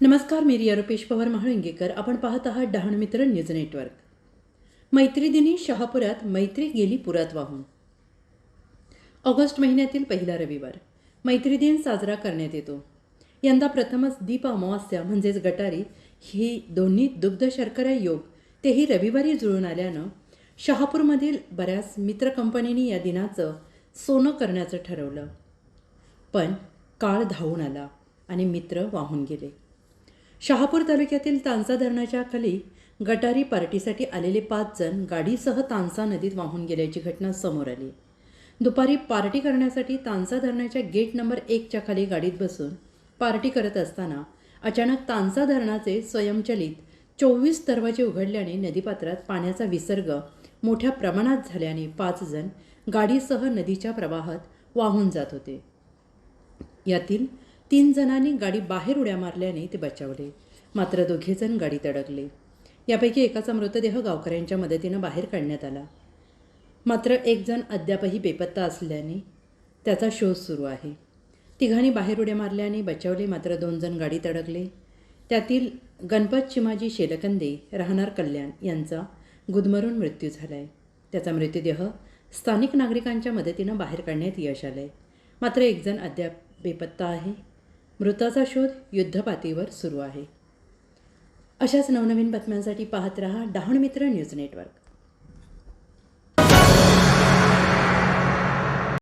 नमस्कार मी रिया रुपेश पवार महाळुंगेकर. आपण पाहत आहात डहाणमित्र न्यूज नेटवर्क. मैत्री दिनी शहापुरात मैत्री गेली पुरात वाहून. ऑगस्ट महिन्यातील पहिला रविवार. मैत्री दिन साजरा करण्यात येतो. यंदा प्रथमच दीप अमावास्या म्हणजेच गटारी ही दोन्ही दुग्ध शर्करा योग तेही रविवारी जुळून आल्यानं शहापूरमधील बऱ्याच मित्र कंपनींनी या दिनाचं सोनं करण्याचं ठरवलं. पण काळ धावून आला आणि मित्र वाहून गेले. शहापूर तालुक्यातील तांसा धरणाच्या खाली गटारी पार्टीसाठी आलेले पाच जण गाडीसह तांसा नदीत वाहून गेल्याची घटना समोर आली. दुपारी पार्टी करण्यासाठी तांसा धरणाच्या गेट नंबर एकच्या खाली गाडीत बसून पार्टी करत असताना अचानक तांसा धरणाचे स्वयंचलित चोवीस दरवाजे उघडल्याने नदीपात्रात पाण्याचा विसर्ग मोठ्या प्रमाणात झाल्याने पाच जण गाडीसह नदीच्या प्रवाहात वाहून जात होते. यातील तीन जणांनी गाडी बाहेर उड्या मारल्याने ते बचावले. मात्र दोघेजण गाडीत अडकले. यापैकी एकाचा मृतदेह गावकऱ्यांच्या मदतीनं बाहेर काढण्यात आला. मात्र एकजण अद्यापही बेपत्ता असल्याने त्याचा शोध सुरू आहे. तिघांनी बाहेर उड्या मारल्याने बचावले मात्र दोन जण गाडीत अडकले. त्यातील गणपत चिमाजी शेलकंदे राहणार कल्याण यांचा गुदमरून मृत्यू झाला आहे त्याचा मृतदेह स्थानिक नागरिकांच्या मदतीनं बाहेर काढण्यात यश आलं आहे मात्र एकजण अद्याप बेपत्ता आहे. मृताचा शोध युद्धपातळीवर सुरू आहे. अशाच नवनवीन बातम्यांसाठी पाहत रहा डहाणमित्र न्यूज नेटवर्क.